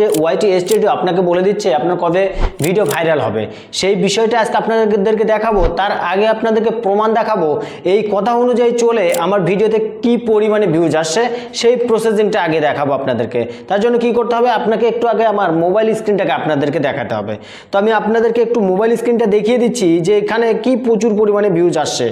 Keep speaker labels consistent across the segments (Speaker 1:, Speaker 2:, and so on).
Speaker 1: যে YT studio আপনাকে বলে দিচ্ছে আপনার কবে ভিডিও ভাইরাল হবে। সেই বিষয়টা আজকে আপনাদেরকে দেখাবো। তার আগে আপনাদেরকে প্রমাণ দেখাবো। এই কথা অনুযায়ী চলে আমার ভিডিওতে কি পরিমাণে ভিউজ আসছে, সেই প্রসেসিংটা আগে দেখাবো আপনাদেরকে। তার জন্য কি করতে হবে? আপনাকে একটু আগে আমার মোবাইল স্ক্রিনটাকে আপনাদেরকে দেখাতে হবে। তো আমি আপনাদেরকে একটু মোবাইল স্ক্রিনটা দেখিয়ে দিচ্ছি যে এখানে কি প্রচুর পরিমাণে ভিউজ আসছে।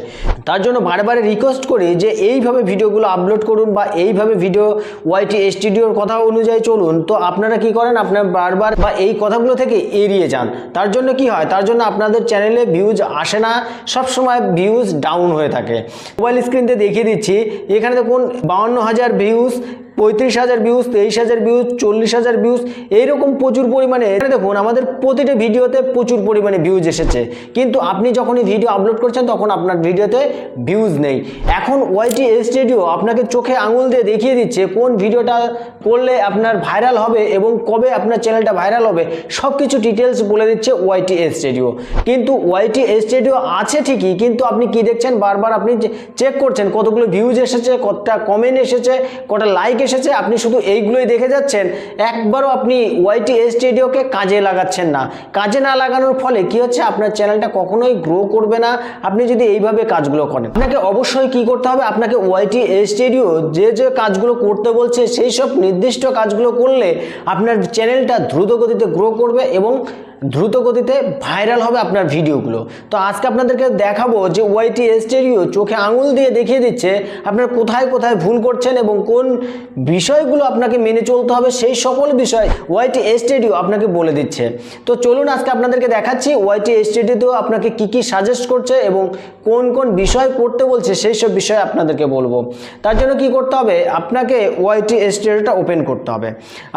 Speaker 1: তার জন্য বারে রিকোয়েস্ট করি যে এইভাবে ভিডিওগুলো আপলোড করুন বা এইভাবে ভিডিও ওয়াইটি স্টুডিওর কথা অনুযায়ী চলুন। তো আপনারা কি করেন আপনার বারবার বা এই কথাগুলো থেকে এড়িয়ে যান। তার জন্য কি হয়? তার জন্য আপনাদের চ্যানেলে ভিউজ আসে না। সব সময় ভিউজ ডাউন হয়ে থাকে। মোবাইল স্ক্রিনতে দেখিয়ে দিচ্ছি, এখানে দেখুন, বাউন্ন হাজার ভিউজ পঁয়ত্রিশ হাজার ভিউজ তেইশ হাজার ভিউজ চল্লিশ হাজার ভিউজ এইরকম প্রচুর পরিমাণে দেখুন, আমাদের প্রতিটা ভিডিওতে প্রচুর পরিমাণে ভিউজ এসেছে। কিন্তু আপনি যখনই ভিডিও আপলোড করছেন, তখন আপনার ভিডিওতে ভিউজ নেই। এখন ওয়াইটি স্টুডিও আপনাকে চোখে আঙুল দিয়ে দেখিয়ে দিচ্ছে, কোন ভিডিওটা করলে আপনার ভাইরাল হবে এবং কবে আপনার চ্যানেলটা ভাইরাল হবে সব কিছু ডিটেলস বলে দিচ্ছে ওয়াইটি স্টুডিও কিন্তু ওয়াইটি স্টুডিও আছে ঠিকই, কিন্তু আপনি কি দেখছেন? বারবার আপনি চেক করছেন, কতগুলো ভিউজ এসেছে, কতটা কমেন্ট এসেছে, কটা লাইক এসেছে, আপনি শুধু এইগুলোই দেখে যাচ্ছেন, একবারও আপনি ওয়াইটি স্টুডিওকে কাজে লাগাচ্ছেন না। কাজে না লাগানোর ফলে কি হচ্ছে? আপনার চ্যানেলটা কখনোই গ্রো করবে না। আপনি যদি এইভাবে কাজগুলো করেন, আপনাকে অবশ্যই কি করতে হবে? আপনাকে ওয়াইটি স্টুডিও যে যে কাজগুলো করতে বলছে, সেই সব নির্দিষ্ট কাজগুলো করলে আপনার চ্যানেলটা দ্রুত গতিতে গ্রো করবে এবং দ্রুত গতিতে ভাইরাল হবে আপনার ভিডিওগুলো। তো আজকে আপনাদেরকে দেখাবো যে ওয়াইটি স্টেরিও চোখে আঙুল দিয়ে দেখিয়ে দিচ্ছে আপনার কোথায় কোথায় ভুল করছেন এবং কোন বিষয়গুলো আপনাকে মেনে চলতে হবে, সেই সকল বিষয় ওয়াইটি স্টেডিও আপনাকে বলে দিচ্ছে। তো চলুন আজকে আপনাদেরকে দেখাচ্ছি ওয়াইটি স্টেডিও আপনাকে কি কি সাজেস্ট করছে এবং কোন কোন বিষয় করতে বলছে, সেই সব বিষয় আপনাদেরকে বলব। তার জন্য কি করতে হবে, আপনাকে ওয়াইটি স্টেডিওটা ওপেন করতে হবে।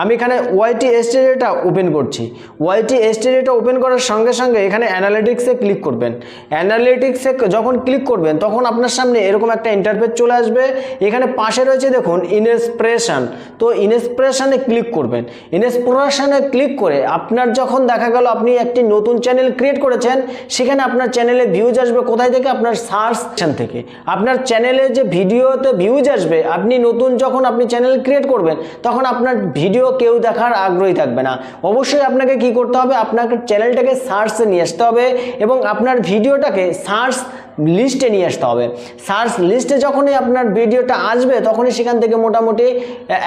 Speaker 1: আমি এখানে ওয়াইটি স্টেডিওটা ওপেন করছি। ওয়াইটি স্টেডিওটা ওপেন করার সঙ্গে সঙ্গে এখানে অ্যানালিটিক্সে ক্লিক করবেন। অ্যানালিটিক্সে যখন ক্লিক করবেন, তখন আপনার সামনে এরকম একটা ইন্টারফেস চলে আসবে। এখানে পাশে রয়েছে দেখুন ইনস্পিরেশন তো ইনস্পিরেশনে ক্লিক করবেন। ইনস্পিরেশনে ক্লিক করে আপনার যখন দেখা গেল আপনি একটি নতুন চ্যানেল ক্রিয়েট করেছেন, সেখানে আপনার চ্যানেলে ভিউজ আসবে কোথায় থেকে? আপনার সার্চ থেকে। আপনার চ্যানেলে যে ভিডিওতে ভিউজ আসবে, আপনি নতুন যখন আপনি চ্যানেল ক্রিয়েট করবেন, তখন আপনার ভিডিও কেউ দেখার আগ্রহী থাকবে না। অবশ্যই আপনাকে কি করতে হবে? আপনাকে চ্যানেলটাকে সার্চে নিয়ে আসতে হবে এবং আপনার ভিডিওটাকে সার্চ লিস্টে নিয়ে আসতে হবে। সার্চ লিস্টে যখনই আপনার ভিডিওটা আসবে, তখনই সেখান থেকে মোটামুটি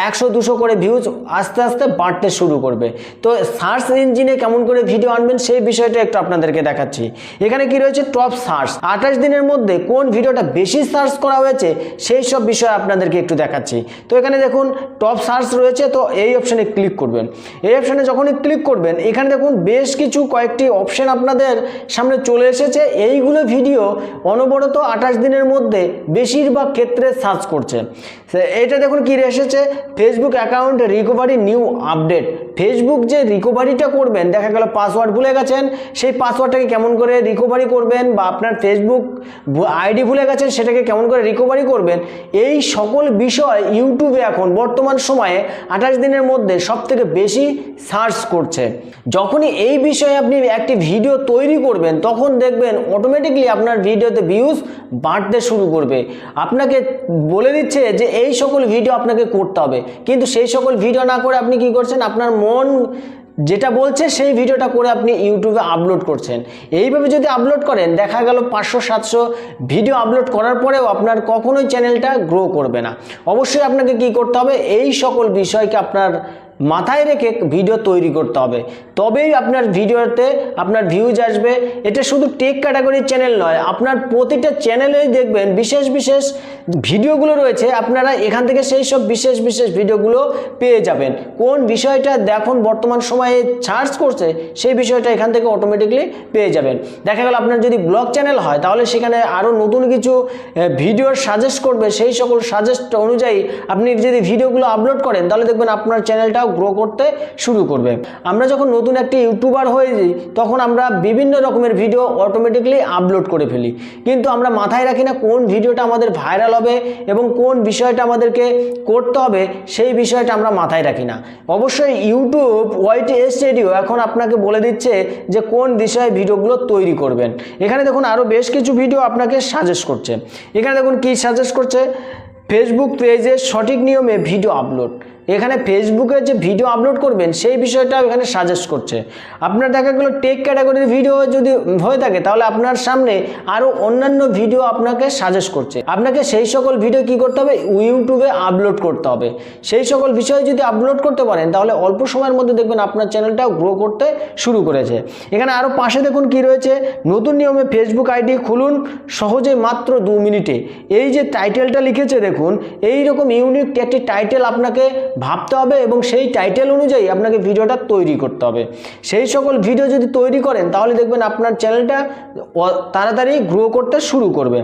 Speaker 1: একশো, দুশো করে ভিউজ আস্তে আস্তে বাড়তে শুরু করবে। তো সার্চ ইঞ্জিনে কেমন করে ভিডিও আনবেন, সেই বিষয়টা একটু আপনাদেরকে দেখাচ্ছি। এখানে কি রয়েছে? টপ সার্চ আঠাশ দিনের মধ্যে কোন ভিডিওটা বেশি সার্চ করা হয়েছে, সেই সব বিষয় আপনাদেরকে একটু দেখাচ্ছি। তো এখানে দেখুন টপ সার্চ রয়েছে, তো এই অপশানে ক্লিক করবেন। এই অপশানে যখনই ক্লিক করবেন, এখানে দেখুন, বেশ কিছু কয়েকটি অপশান আপনাদের সামনে চলে এসেছে। এইগুলো ভিডিও অনবরত আঠাশ দিনের মধ্যে বেশিরভাগ ক্ষেত্রে সার্চ করছে। এটা দেখুন কি এসেছে Facebook account recovery new update Facebook যে রিকভারিটা করবেন, দেখা গেল পাসওয়ার্ড ভুলে গেছেন, সেই পাসওয়ার্ডটাকে কেমন করে রিকভারি করবেন বা আপনার ফেসবুক আইডি ভুলে গেছেন, সেটাকে কেমন করে রিকভারি করবেন, এই সকল বিষয় ইউটিউবে এখন বর্তমান সময়ে আঠাশ দিনের মধ্যে সব থেকে বেশি সার্চ করছে। যখনই এই বিষয়ে আপনি একটি ভিডিও তৈরি করবেন, তখন দেখবেন অটোমেটিকলি আপনার ভিডিওতে ভিউজ বাড়তে শুরু করবে। আপনাকে বলে দিচ্ছে যে এই সকল ভিডিও আপনাকে করতে হবে। কিন্তু সেই সকল ভিডিও না করে আপনি কি করছেন? আপনার মন যেটা বলছে, সেই ভিডিওটা করে আপনি ইউটিউবে আপলোড করছেন। এইভাবে যদি আপলোড করেন, দেখা গেল পাঁচশো, সাতশো ভিডিও আপলোড করার পরেও আপনার কখনোই চ্যানেলটা গ্রো করবে না। অবশ্যই আপনাকে কি করতে হবে? এই সকল বিষয়কে আপনার মাথায় রেখে ভিডিও তৈরি করতে হবে। তবেই আপনার ভিডিওতে আপনার ভিউজ আসবে। এটা শুধু টেক ক্যাটাগরির চ্যানেল নয়, আপনার প্রতিটা চ্যানেলেই দেখবেন, বিশেষ বিশেষ ভিডিওগুলো রয়েছে, আপনারা এখান থেকে সেই সব বিশেষ বিশেষ ভিডিওগুলো পেয়ে যাবেন। কোন বিষয়টা দেখুন বর্তমান সময়ে সার্চ করছে, সেই বিষয়টা এখান থেকে অটোমেটিকলি পেয়ে যাবেন। দেখা গেল আপনার যদি ব্লগ চ্যানেল হয়, তাহলে সেখানে আরও নতুন কিছু ভিডিও সাজেস্ট করবে, সেই সকল সাজেস্ট অনুযায়ী আপনি যদি ভিডিওগুলো আপলোড করেন, তাহলে দেখবেন আপনার চ্যানেলটাও গ্রো করতে শুরু করবে। আমরা যখন নতুন একটি ইউটিউবার হয়ে যাই, তখন আমরা বিভিন্ন রকমের ভিডিও অটোমেটিকলি আপলোড করে ফেলি। কিন্তু আমরা মাথায় রাখি না কোন ভিডিওটা আমাদের ভাইরাল হবে এবং কোন বিষয়টা আমাদেরকে করতে হবে, সেই বিষয়টা আমরা মাথায় রাখি না। অবশ্যই ইউটিউব, ওয়াইটি রেডিও এখন আপনাকে বলে দিচ্ছে যে কোন বিষয়ে ভিডিওগুলো তৈরি করবেন। এখানে দেখুন আরও বেশ কিছু ভিডিও আপনাকে সাজেস্ট করছে। এখানে দেখুন কি সাজেস্ট করছে? ফেসবুক পেজে সঠিক নিয়মে ভিডিও আপলোড এখানে ফেসবুকে যে ভিডিও আপলোড করবেন, সেই বিষয়টাও এখানে সাজেস্ট করছে। আপনার দেখা গেলো টেক ক্যাটাগরির ভিডিও যদি হয়ে থাকে, তাহলে আপনার সামনে আরও অন্যান্য ভিডিও আপনাকে সাজেস্ট করছে। আপনাকে সেই সকল ভিডিও কি করতে হবে? ইউটিউবে আপলোড করতে হবে। সেই সকল বিষয়ে যদি আপলোড করতে পারেন, তাহলে অল্প সময়ের মধ্যে দেখবেন আপনার চ্যানেলটাও গ্রো করতে শুরু করেছে। এখানে আরও পাশে দেখুন কি রয়েছে। নতুন নিয়মে ফেসবুক আইডি খুলুন সহজে মাত্র দু মিনিটে। এই যে টাইটেলটা লিখেছে দেখুন এই রকম ইউনিক একটি টাইটেল আপনাকে ভাবতে হবে এবং সেই টাইটেল অনুযায়ী আপনাকে ভিডিওটা তৈরি করতে হবে। সেই সকল ভিডিও যদি তৈরি করেন, তাহলে দেখবেন আপনার চ্যানেলটা তাড়াতাড়ি গ্রো করতে শুরু করবে।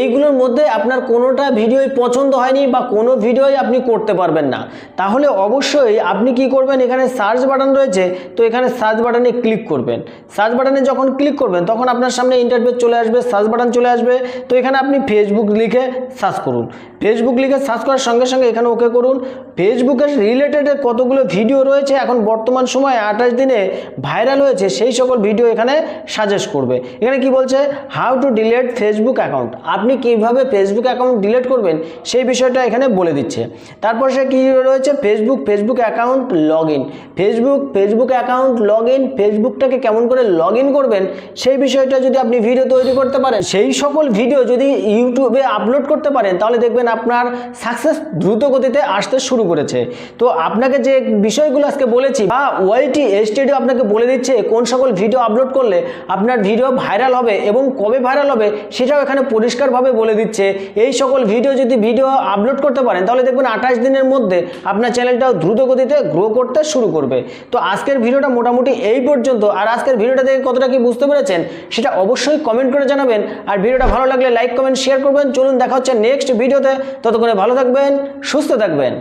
Speaker 1: এইগুলোর মধ্যে আপনার কোনোটা ভিডিওই পছন্দ হয়নি বা কোনো ভিডিওই আপনি করতে পারবেন না। তাহলে অবশ্যই আপনি কি করবেন, এখানে সার্চ বাটন রয়েছে, তো এখানে সার্চ বাটনে ক্লিক করবেন। সার্চ বাটনে যখন ক্লিক করবেন, তখন আপনার সামনে ইন্টারভিউ চলে আসবে সার্চ বাটন চলে আসবে। তো এখানে আপনি ফেসবুক লিখে সার্চ করুন। ফেসবুক লিখে সার্চ করার সঙ্গে সঙ্গে এখানে ওকে করুন। ফেসবুকের রিলেটেড কতগুলো ভিডিও রয়েছে, এখন বর্তমান সময়ে আঠাশ দিনে ভাইরাল হয়েছে, সেই সকল ভিডিও এখানে সাজেস্ট করবে। এখানে কি বলছে? How to delete Facebook account আপনি কীভাবে ফেসবুক অ্যাকাউন্ট ডিলেট করবেন, সেই বিষয়টা এখানে বলে দিচ্ছে। তারপর সে কি রয়েছে? Facebook Facebook account log in Facebook Facebook account log in ফেসবুকটাকে কেমন করে লগ ইন করবেন, সেই বিষয়টা যদি আপনি ভিডিও তৈরি করতে পারেন, সেই সকল ভিডিও যদি ইউটিউবে আপলোড করতে পারেন, তাহলে দেখবেন আপনার সাকসেস দ্রুত গতিতে আসতে শুরু করেছে। তো আপনাকে যে বিষয়গুলো আজকে বলেছি, বা ওয়াইটি স্টুডিও আপনাকে বলে দিচ্ছে কোন সকল ভিডিও আপলোড করলে আপনার ভিডিও ভাইরাল হবে এবং কবে ভাইরাল হবে সেটাও এখানে পরিষ্কারভাবে বলে দিচ্ছে। এই সকল ভিডিও যদি ভিডিও আপলোড করতে পারেন, তাহলে দেখবেন আঠাশ দিনের মধ্যে আপনার চ্যানেলটাও দ্রুত গতিতে গ্রো করতে শুরু করবে। তো আজকের ভিডিওটা মোটামুটি এই পর্যন্ত। আর আজকের ভিডিওটা দেখে কতটা কি বুঝতে পেরেছেন, সেটা অবশ্যই কমেন্ট করে জানাবেন। আর ভিডিওটা ভালো লাগলে লাইক কমেন্ট শেয়ার করবেন। চলুন দেখা হচ্ছে নেক্সট ভিডিওতে ততক্ষণে ভালো থাকবেন, সুস্থ থাকবেন।